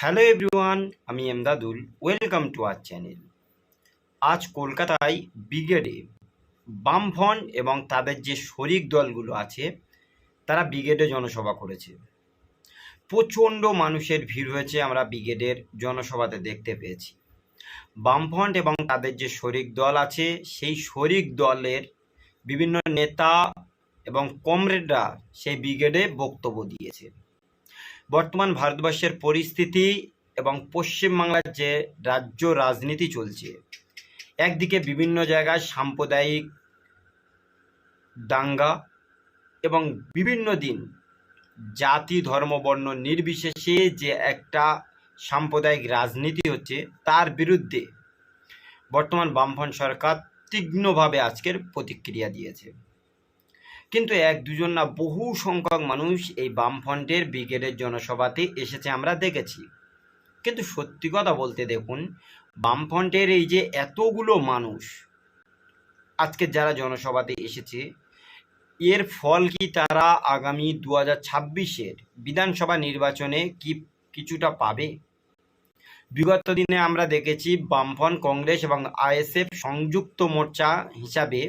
Hello everyone, আমি Emdadul. Welcome to our channel. আজ কলকাতায় ব্রিগেডে বামফ্রন্ট এবং তাদের যে শরিক দলগুলো আছে, তারা ব্রিগেডে জনসভা করেছে। প্রচণ্ড মানুষের ভিড় হয়েছে আমরা ব্রিগেডের জনসভাতে দেখতে পেয়েছি। বামফ্রন্ট এবং তাদের যে শরিক দল আছে, সেই শরিক দলের বিভিন্ন নেতা এবং কমরেডরা সেই ব্রিগেডে বক্তব্য দিয়েছে। বর্তমান ভারতবর্ষের পরিস্থিতি এবং পশ্চিমবাংলার যে রাজ্য রাজনীতি চলছে, একদিকে বিভিন্ন জায়গায় সাম্প্রদায়িক দাঙ্গা এবং বিভিন্ন দিন জাতি, ধর্ম, বর্ণ নির্বিশেষে যে একটা সাম্প্রদায়িক রাজনীতি হচ্ছে, তার বিরুদ্ধে বর্তমান বামফ্রন্ট সরকার তীক্ষ্ণভাবে আজকের প্রতিক্রিয়া দিয়েছে। কিন্তু এক দুজন না বহু সংখ্যক মানুষ এই বামফ্রন্টের ব্রিগেডের জনসভাতে এসেছে আমরা দেখেছি। কিন্তু সত্যি কথা বলতে দেখুন, বামফ্রন্টের এই যে এতগুলো মানুষ আজকে যারা জনসভাতে এসেছে, এর ফল কি তারা আগামী দু হাজার ছাব্বিশের বিধানসভা নির্বাচনে কি কিছুটা পাবে? বিগত দিনে আমরা দেখেছি বামফ্রন্ট কংগ্রেস এবং আইএসএফ সংযুক্ত মোর্চা হিসাবে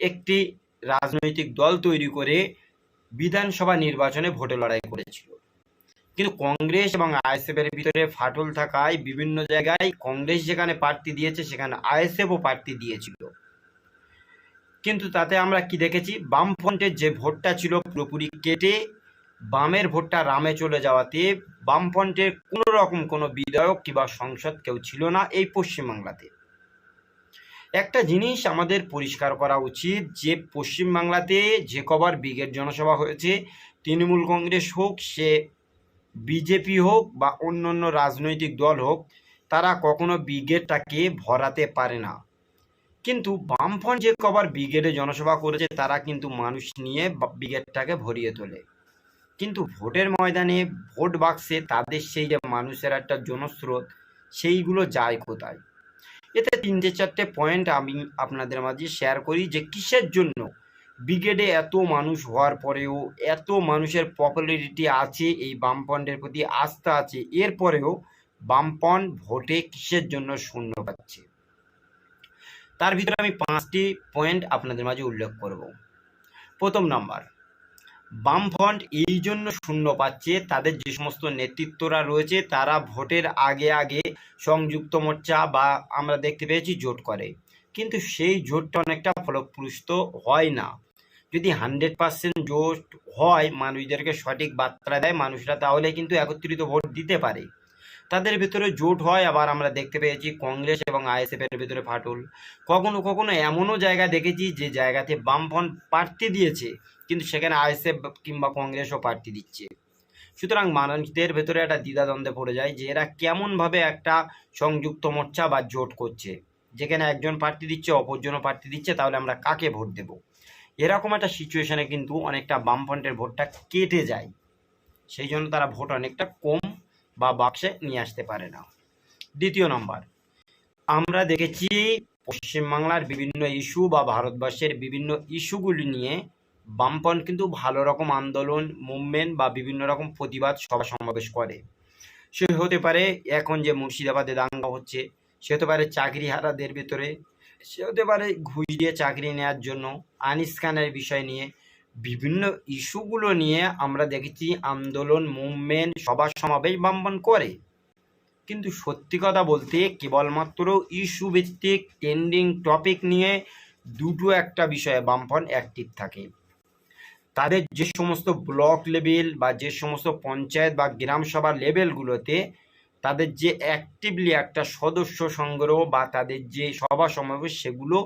একটি রাজনৈতিক দল তৈরি করে বিধানসভা নির্বাচনে ভোটে লড়াই করেছিল। কিন্তু কংগ্রেস এবং আইএসএফের ভিতরে ফাটল থাকায় বিভিন্ন জায়গায় কংগ্রেস যেখানে প্রার্থী দিয়েছে, সেখানে আইএসএফও প্রার্থী দিয়েছিল। কিন্তু তাতে আমরা কি দেখেছি? বামফ্রন্টের যে ভোটটা ছিল পুরোপুরি কেটে বামের ভোটটা রামে চলে যাওয়াতে বামফ্রন্টের কোনো রকম কোনো বিধায়ক কিংবা সংসদ কেউ ছিল না এই পশ্চিমবাংলাতে। একটা জিনিস আমাদের পরিষ্কার করা উচিত, যে পশ্চিমবাংলাতে যে কবার ব্রিগেড জনসভা হয়েছে, তৃণমূল কংগ্রেস হোক, সে বিজেপি হোক বা অন্য অন্য রাজনৈতিক দল হোক, তারা কখনো ব্রিগেডটাকে ভরাতে পারে না। কিন্তু বামফ্রন্ট যে কবার ব্রিগেডে জনসভা করেছে, তারা কিন্তু মানুষ নিয়ে ব্রিগেডটাকে ভরিয়ে তোলে। কিন্তু ভোটের ময়দানে ভোট বাক্সে তাদের সেই যে মানুষের একটা জনস্রোত, সেইগুলো যায় কোথায়? এতে তিনটে চারটে পয়েন্ট আমি আপনাদের মাঝে শেয়ার করি যে কিসের জন্য ব্রিগেডে এত মানুষ হওয়ার পরেও এত মানুষের পপুলারিটি আছে, এই বামপন্থের প্রতি আস্থা আছে, এরপরেও বামপন্থ ভোটে কিসের জন্য শূন্য পাচ্ছে? তার ভিতরে আমি পাঁচটি পয়েন্ট আপনাদের মাঝে উল্লেখ করব। প্রথম নাম্বার বামফ্রন্ট এই জন্য শূন্য পাচ্ছে, তাদের যে সমস্ত নেতৃত্বরা রয়েছে তারা ভোটের আগে আগে সংযুক্ত মোর্চা বা আমরা দেখতে পেয়েছি জোট করে। কিন্তু সেই জোটটা অনেকটা ফলপ্রসূ হয় না। যদি হান্ড্রেড পার্সেন্ট জোট হয়, মানুষদেরকে সঠিক বার্তা দেয়, মানুষরা তাহলে কিন্তু একত্রিত ভোট দিতে পারে। তাদের ভিতরে জোট হয়, আবার আমরা দেখতে পেয়েছি কংগ্রেস এবং আইএসএফের ভিতরে ফাটল। কখনো কখনো এমনও জায়গা দেখেছি যে জায়গাতে বামফ্রন্ট প্রার্থী দিয়েছে কিন্তু সেখানে আইএসএফ কিংবা কংগ্রেসও প্রার্থী দিচ্ছে। সুতরাং মানুষদের ভেতরে একটা দ্বিধাদ্বন্দ্বে পড়ে যায় যে এরা কেমনভাবে একটা সংযুক্ত মোর্চা বা জোট করছে। যেখানে একজন প্রার্থী দিচ্ছে, অপরজনও প্রার্থী দিচ্ছে, তাহলে আমরা কাকে ভোট দেব? এরকম একটা সিচুয়েশনে কিন্তু অনেকটা বামফ্রন্টের ভোটটা কেটে যায়। সেই জন্য তারা ভোট অনেকটা কম বা বাক্সে নিয়ে আসতে পারে না। দ্বিতীয় নম্বর, আমরা দেখেছি পশ্চিমবাংলার বিভিন্ন ইস্যু বা ভারতবর্ষের বিভিন্ন ইস্যুগুলি নিয়ে বামপন্থ কিন্তু ভালো রকম আন্দোলন মুভমেন্ট বা বিভিন্ন রকম প্রতিবাদ সভা সমাবেশ করে। সে হতে পারে এখন যে মুর্শিদাবাদে দাঙ্গা হচ্ছে, সে হতে পারে চাকরি হারাদের ভেতরে, সে হতে পারে ঘুষ দিয়ে চাকরি নেওয়ার জন্য, আনিস খানের বিষয় নিয়ে, বিভিন্ন ইস্যুগুলো নিয়ে আমরা দেখেছি আন্দোলন মুভমেন্ট সভা সমাবেশ বামপন করে। কিন্তু সত্যি কথা বলতে কেবলমাত্র ইস্যু ভিত্তিক ট্রেন্ডিং টপিক নিয়ে দুটো একটা বিষয়ে বামপন অ্যাক্টিভ থাকে। তাদের যে সমস্ত ব্লক লেভেল বা যে সমস্ত পঞ্চায়েত বা গ্রাম সভা লেভেলগুলোতে তাদের যে অ্যাক্টিভলি একটা সদস্য সংগ্রহ বা তাদের যে সভা সমাবেশ, সেগুলো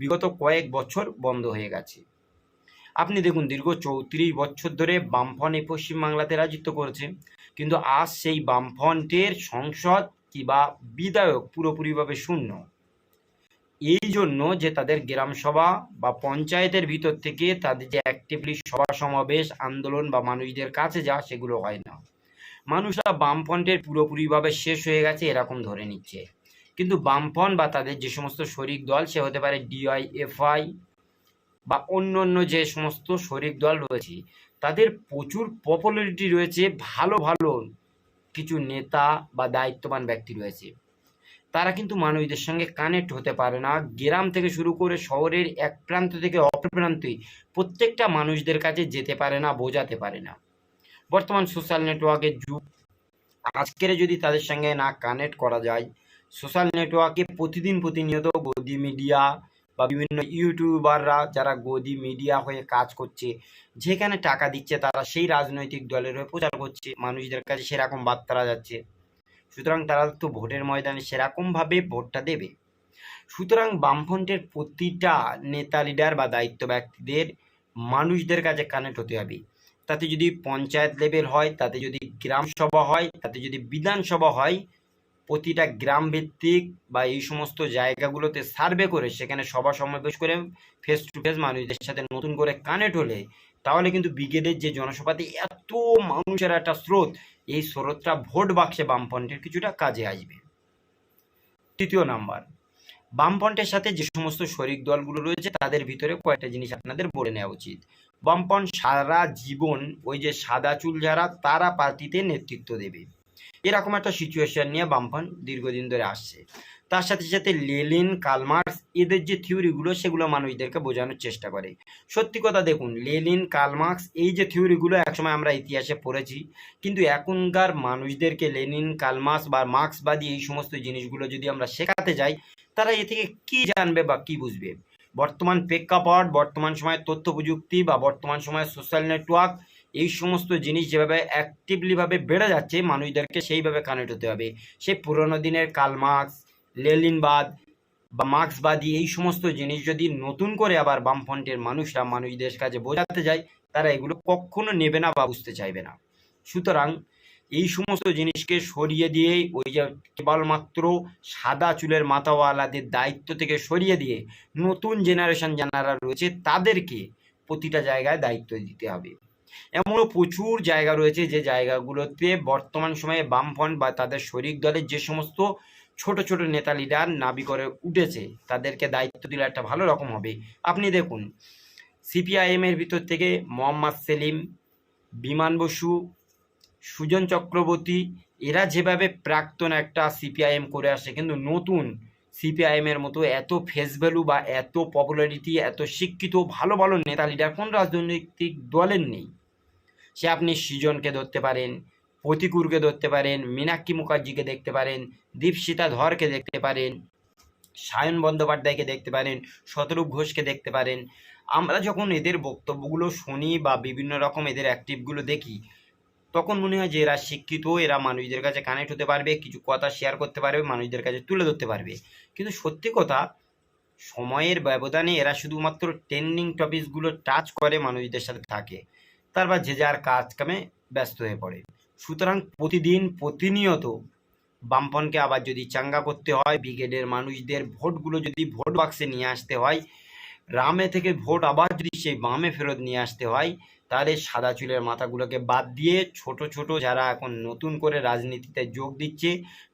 বিগত কয়েক বছর বন্ধ হয়ে গেছে। আপনি দেখুন, দীর্ঘ চৌত্রিশ বছর ধরে বামফ্রন্ট এই পশ্চিমবাংলাতে রাজত্ব করেছে। কিন্তু আজ সেই বামফ্রন্টের সংসদ কিংবা বিধায়ক পুরোপুরিভাবে শূন্য। এই জন্য যে তাদের গ্রাম সভা বা পঞ্চায়েতের ভিতর থেকে তাদের যে অ্যাক্টিভলি সভা সমাবেশ, আন্দোলন বা মানুষদের কাছে যাওয়া, সেগুলো হয় না। মানুষরা বামফ্রন্টের পুরোপুরিভাবে শেষ হয়ে গেছে, এরকম ধরে নিচ্ছে। কিন্তু বামফ্রন্ট বা তাদের যে সমস্ত শরিক দল, সে হতে পারে ডিআই এফআই বা অন্য অন্য যে সমস্ত শরিক দল রয়েছে, তাদের প্রচুর পপুলারিটি রয়েছে, ভালো ভালো কিছু নেতা বা দায়িত্ববান ব্যক্তি রয়েছে। তারা কিন্তু মানুষদের সঙ্গে কানেক্ট হতে পারে না। গ্রাম থেকে শুরু করে শহরের এক প্রান্ত থেকে অপর প্রান্তে প্রত্যেকটা মানুষদের কাছে যেতে পারে না, বোঝাতে পারে না। বর্তমান সোশ্যাল নেটওয়ার্কের যুগ। আজকের যদি তাদের সঙ্গে না কানেক্ট করা যায় সোশ্যাল নেটওয়ার্কে প্রতিদিন প্রতিনিয়ত গদি মিডিয়া বা বিভিন্ন ইউটিউবাররা যারা গদি মিডিয়া হয়ে কাজ করছে, যেখানে টাকা দিচ্ছে তারা সেই রাজনৈতিক দলের হয়ে প্রচার করছে, মানুষদের কাছে সেরকম বার্তারা যাচ্ছে। সুতরাং তারা তো ভোটের ময়দানে সেরকমভাবে ভোটটা দেবে। সুতরাং বামফ্রন্টের প্রতিটা নেতা, লিডার বা দায়িত্ব ব্যক্তিদের, মানুষদের কাছে কানেক্ট হতে হবে। তাতে যদি পঞ্চায়েত লেভেল হয়, তাতে যদি গ্রাম সভা হয়, তাতে যদি বিধানসভা হয়, প্রতিটা গ্রাম ভিত্তিক বা এই সমস্ত জায়গাগুলোতে সার্ভে করে সেখানে সভা সমাবেশ করে ফেস টু ফেস মানুষদের সাথে নতুন করে কানেক্ট হলে, তাহলে কিন্তু ব্রিগেডের যে জনসভাতে মানুষের একটা স্রোত, এই স্রোতটা ভোট বাক্সে বামফ্রন্টের কিছুটা কাজে আসবে। তৃতীয় নাম্বার বামফ্রন্টের সাথে যে সমস্ত শরিক দলগুলো রয়েছে, তাদের ভিতরে কয়েকটা জিনিস আপনাদের বলে নেওয়া উচিত। বামফ্রন্ট সারা জীবন ওই যে সাদা চুল যারা, তারা পার্টিতে নেতৃত্ব দেবে। এরকম একটা সিচুয়েশন নিয়ে বামফ্রন্ট দীর্ঘদিন ধরে আসছে। তার সাথে সাথে লেলিন, কালমার্স, এদের যে থিওরিগুলো, সেগুলো মানুষদেরকে বোঝানোর চেষ্টা করে। সত্যি কথা দেখুন, লেলিন কালমার্কস এই যে থিওরিগুলো একসময় আমরা ইতিহাসে পড়েছি, কিন্তু এখনকার মানুষদেরকে লেনিন কালমার্কস বা মার্ক্সবাদী এই সমস্ত জিনিসগুলো যদি আমরা শেখাতে যাই, তারা এ থেকে কি জানবে বা কি বুঝবে? বর্তমান প্রেক্ষাপট, বর্তমান সময়ে তথ্য প্রযুক্তি বা বর্তমান সময়ে সোশ্যাল নেটওয়ার্ক এই সমস্ত জিনিস যেভাবে অ্যাক্টিভলিভাবে বেড়ে যাচ্ছে, মানুষদেরকে সেইভাবে কানেক্ট হতে হবে। সেই পুরোনো দিনের কাল মার্কস লেলিনবাদ বা মার্ক্সবাদী এই সমস্ত জিনিস যদি নতুন করে আবার বামফ্রন্টের মানুষরা মানুষদের কাছে বোঝাতে যায়, তারা এগুলো কখনো নেবে না বা বুঝতে চাইবে না। সুতরাং এই সমস্ত জিনিসকে সরিয়ে দিয়ে ওই যে কেবলমাত্র সাদা চুলের মাথাওয়ালাদের দায়িত্ব থেকে সরিয়ে দিয়ে নতুন জেনারেশন যারা রয়েছে, তাদেরকে প্রতিটা জায়গায় দায়িত্ব দিতে হবে। এমনও প্রচুর জায়গা রয়েছে যে জায়গাগুলোতে বর্তমান সময়ে বামফ্রন্ট বা তাদের শরিক দলের যে সমস্ত ছোট ছোট নেতা লিডার নাবি করে উঠেছে, তাদেরকে দায়িত্ব দিলে একটা ভালো রকম হবে। আপনি দেখুন সিপিআইএম এর ভিতর থেকে মোহাম্মদ সেলিম, বিমান বসু, সুজন চক্রবর্তী, এরা যেভাবে প্রাক্তন একটা সিপিআইএম করে আসে কিন্তু নতুন সিপিআইএম এর মতো এত ফেস ভ্যালু বা এত পপুলারিটি এত শিক্ষিত, ভালো ভালো নেতা লিডার কোন রাজনৈতিক দলের নেই। সে আপনি সৃজনকে ধরতে পারেন প্রতিকুরকে ধরতে পারেন, মীনাক্ষী মুখার্জিকে দেখতে পারেন, দীপশিতা ধরকে দেখতে পারেন, সায়ন বন্দ্যোপাধ্যায়কে দেখতে পারেন, শতরূপ ঘোষকে দেখতে পারেন। আমরা যখন এদের বক্তব্যগুলো শুনি বা বিভিন্ন রকম এদের অ্যাক্টিভগুলো দেখি, তখন মনে হয় যে এরা শিক্ষিত, এরা মানুষদের কাছে কানেক্ট হতে পারবে, কিছু কথা শেয়ার করতে পারবে, মানুষদের কাছে তুলে ধরতে পারবে। কিন্তু সত্যি কথা, সময়ের ব্যবধানে এরা শুধুমাত্র ট্রেন্ডিং টপিকসগুলো টাচ করে মানুষদের সাথে থাকে। তারপর যে যার কাজ কামে ব্যস্ত হয়ে পড়ে। সুতরাং প্রতিদিন প্রতিনিয়ত বামপনকে আবার যদি চাঙ্গা করতে হয়, ব্রিগেডের মানুষদের ভোটগুলো যদি ভোট বাক্সে নিয়ে আসতে হয়, রামে থেকে ভোট আবার যদি সেই বামে ফেরত নিয়ে আসতে হয় তাহলে সাদা চুলের মাথাগুলোকে বাদ দিয়ে ছোট ছোট যারা এখন নতুন করে রাজনীতিতে যোগ দিচ্ছে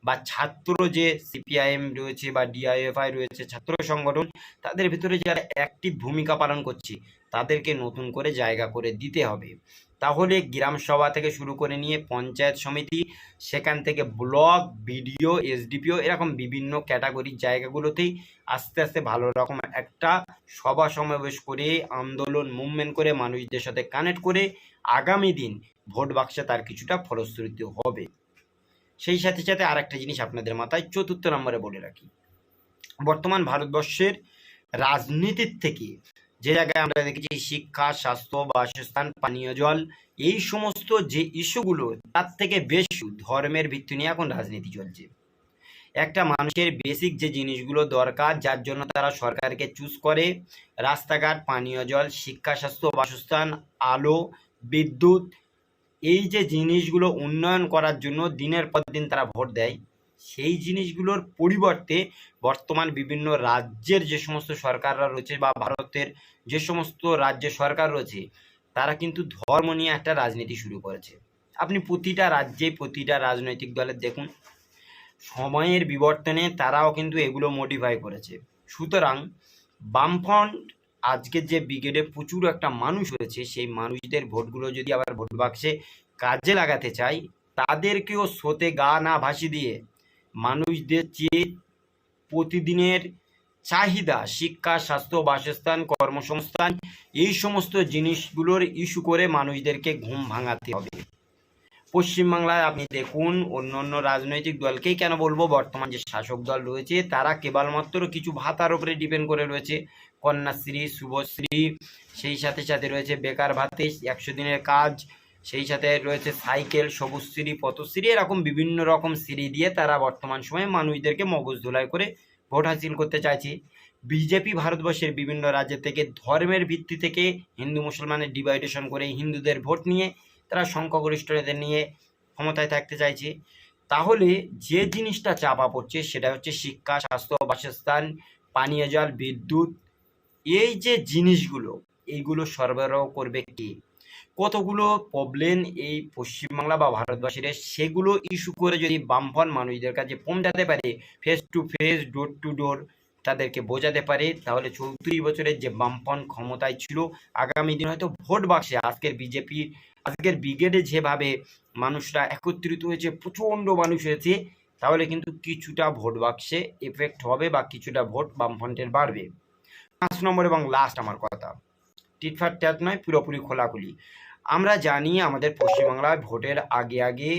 বা ছাত্র যে সিপিআইএম রয়েছে বা ডিআইএফআই রয়েছে, ছাত্র সংগঠন, তাদের ভিতরে যারা অ্যাক্টিভ ভূমিকা পালন করছে, তাদেরকে নতুন করে জায়গা করে দিতে হবে। তাহলে গ্রাম সভা থেকে শুরু করে নিয়ে পঞ্চায়েত সমিতি, সেখান থেকে ব্লক, বিডিও, এসডিপিও এরকম বিভিন্ন ক্যাটাগরির জায়গাগুলোতেই আস্তে আস্তে ভালো রকম একটা সভা সমাবেশ করে, আন্দোলন, মুভমেন্ট করে, মানুষদের সাথে কানেক্ট করে আগামী দিন ভোট বাক্সে তার কিছুটা ফলশ্রুতি হবে। সেই সাথে সাথে আর একটা জিনিস আপনাদের মাথায় চতুর্থ নম্বরে বলে রাখি। বর্তমান ভারতবর্ষের রাজনীতির থেকে যে জায়গায় আমরা দেখেছি শিক্ষা, স্বাস্থ্য, বাসস্থান, পানীয় জল, এই সমস্ত যে ইস্যুগুলো, তার থেকে বেশি ধর্মের ভিত্তি নিয়ে এখন রাজনীতি চলছে। একটা মানুষের বেসিক যে জিনিসগুলো দরকার, যার জন্য তারা সরকারকে চুজ করে, রাস্তাঘাট, পানীয় জল, শিক্ষা, স্বাস্থ্য, বাসস্থান, আলো, বিদ্যুৎ, এই যে জিনিসগুলো উন্নয়ন করার জন্য দিনের পর দিন তারা ভোট দেয়। সেই জিনিসগুলোর পরিবর্তে বর্তমান বিভিন্ন রাজ্যের যে সমস্ত সরকাররা রয়েছে বা ভারতের যে সমস্ত রাজ্যের সরকার রয়েছে, তারা কিন্তু ধর্ম নিয়ে একটা রাজনীতি শুরু করেছে। আপনি প্রতিটা রাজ্যে প্রতিটা রাজনৈতিক দলের দেখুন, সময়ের বিবর্তনে তারাও কিন্তু এগুলো মডিফাই করেছে। সুতরাং বামফ্রন্ট আজকের যে ব্রিগেডে প্রচুর একটা মানুষ রয়েছে, সেই মানুষদের ভোটগুলো যদি আবার ভোট বাক্সে কাজে লাগাতে চাই তাদেরকেও স্রোতে গা না ভাসি দিয়ে মানুষদের চেয়ে প্রতিদিনের চাহিদা, শিক্ষা, স্বাস্থ্য, বাসস্থান, কর্মসংস্থান, এই সমস্ত জিনিসগুলোর ইস্যু করে মানুষদেরকে ঘুম ভাঙাতে হবে। পশ্চিমবাংলায় আপনি দেখুন, অন্য অন্য রাজনৈতিক দলকেই কেন বলব, বর্তমান যে শাসক দল রয়েছে, তারা কেবলমাত্র কিছু ভাতার উপরে ডিপেন্ড করে রয়েছে। কন্যাশ্রী, শুভশ্রী, সেই সাথে সাথে রয়েছে বেকার ভাতে, একশো দিনের কাজ সেই সাথে রয়েছে সাইকেল সবুজশ্রী পথশ্রী, এরকম বিভিন্ন রকম শ্রী দিয়ে তারা বর্তমান সময়ে মানুষদেরকে মগজ ধোলাই করে ভোট হাসিল করতে চাইছে। বিজেপি ভারতবর্ষের বিভিন্ন রাজ্য থেকে ধর্মের ভিত্তি থেকে হিন্দু মুসলমানের ডিভাইডেশন করে হিন্দুদের ভোট নিয়ে তারা সংখ্যাগরিষ্ঠদের নিয়ে ক্ষমতায় থাকতে চাইছে। তাহলে যে জিনিসটা চাপা পড়ছে সেটা হচ্ছে শিক্ষা, স্বাস্থ্য, বাসস্থান, পানীয় জল, বিদ্যুৎ। এই যে জিনিসগুলো, এইগুলো সরবরাহ করবে কে? কতগুলো প্রবলেম এই পশ্চিমবাংলা বা ভারতবাসীর সেগুলো ইস্যু করে যদি বামফ্রন্ট মানুষদের কাছে পৌঁছাতে পারে face to face door to door তাদেরকে বোঝাতে পারে, তাহলে চৌত্রিশ বছরের যে বামফ্রন্ট ক্ষমতায় ছিল, আগামী দিন হয়তো ভোট বাক্সে আজকের বিজেপি আজকের ব্রিগেডে যেভাবে মানুষরা একত্রিত হয়েছে, প্রচণ্ড মানুষ হয়েছে, তাহলে কিন্তু কিছুটা ভোট বাক্সে এফেক্ট হবে বা কিছুটা ভোট বামফ্রন্টের বাড়বে। পাঁচ নম্বর এবং লাস্ট আমার কথা। টিটফাট ট্যাট নয়, পুরোপুরি খোলাখুলি। আমরা জানি আমাদের পশ্চিমবাংলায় ভোটের আগে আগে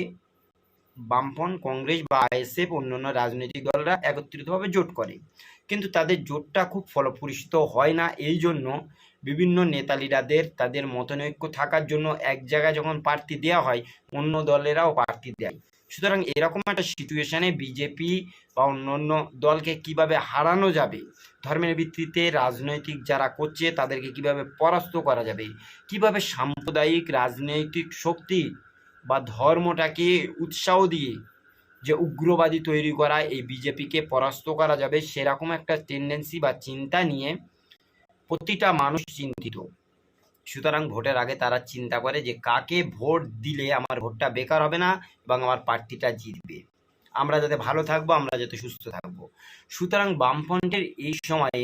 বামফ্রন্ট কংগ্রেস বা আইএসএফ অন্যান্য রাজনৈতিক দলরা একত্রিতভাবে জোট করে। কিন্তু তাদের জোটটা খুব ফলপ্রসূ হয় না, এই জন্য বিভিন্ন নেতালিরাদের তাদের মতনৈক্য থাকার জন্য এক জায়গায় যখন প্রার্থী দেওয়া হয়, অন্য দলেরাও প্রার্থী দেয়। সুতরাং এরকম একটা সিচুয়েশনে বিজেপি বা অন্য দলকে কীভাবে হারানো যাবে, ধর্মের ভিত্তিতে রাজনৈতিক যারা করছে তাদেরকে কীভাবে পরাস্ত করা যাবে, কীভাবে সাম্প্রদায়িক রাজনৈতিক শক্তি বা ধর্মটাকে উৎসাহ দিয়ে যে উগ্রবাদী তৈরি করা এই বিজেপিকে পরাস্ত করা যাবে, সেরকম একটা টেন্ডেন্সি বা চিন্তা নিয়ে প্রতিটা মানুষ চিন্তিত। সুতরাং ভোটের আগে তারা চিন্তা করে যে কাকে ভোট দিলে আমার ভোটটা বেকার হবে না এবং আমার প্রার্থীটা জিতবে। আমরা যাতে ভালো থাকব, আমরা যাতে সুস্থ থাকব। সুতরাং বামফ্রন্টের এই সময়ে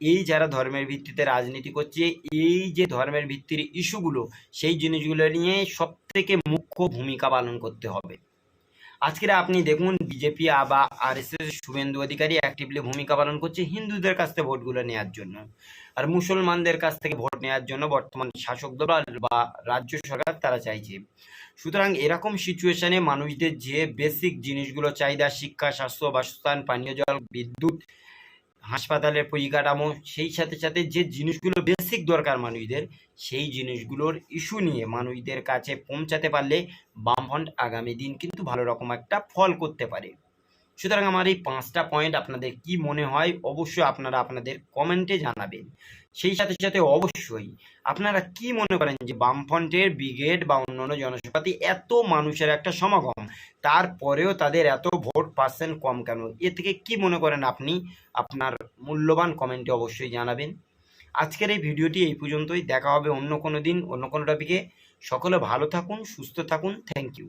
এই যারা ধর্মের ভিত্তিতে রাজনীতি করছে, এই যে ধর্মের ভিত্তির ইস্যুগুলো, সেই জিনিসগুলো নিয়ে সব থেকে মুখ্য ভূমিকা পালন করতে হবে। আজকের আপনি দেখুন বিজেপি বা এস শুভেন্দু অধিকারী অ্যাক্টিভলি ভূমিকা পালন করছে হিন্দুদের কাছ থেকে ভোটগুলো নেওয়ার জন্য। আর মুসলমানদের কাছ থেকে ভোট নেওয়ার জন্য বর্তমান শাসক দল বা রাজ্য সরকার তারা চাইছে। সুতরাং এরকম সিচুয়েশনে মানুষদের যে বেসিক জিনিসগুলো, চাহিদা, শিক্ষা, স্বাস্থ্য, বাসস্থান, পানীয় জল, বিদ্যুৎ হাসপাতালের পরিকাঠামো, সেই সাথে সাথে যে জিনিসগুলো বেসিক দরকার মানুষদের, সেই জিনিসগুলোর ইস্যু নিয়ে মানুষদের কাছে পৌঁছাতে পারলে বামফ্রন্ট আগামী দিন কিন্তু ভালো রকম একটা ফল করতে পারে। সুতরাং আমার এই পাঁচটা পয়েন্ট আপনাদের কি মনে হয় অবশ্যই আপনারা আপনাদের কমেন্টে জানাবেন। সেই সাথে সাথে অবশ্যই আপনারা কি মনে করেন যে বামফ্রন্টের ব্রিগেড বা অন্যান্য জনসভাতে এত মানুষের একটা সমাগম, তারপরেও তাদের এত ভোট পার্সেন্ট কম কেন? এ থেকে কি মনে করেন আপনি? আপনার মূল্যবান কমেন্টে অবশ্যই জানাবেন। আজকের এই ভিডিওটি এই পর্যন্তই। দেখা হবে অন্য কোনো দিন, অন্য কোনো টপিকে সকলে ভালো থাকুন, সুস্থ থাকুন। Thank you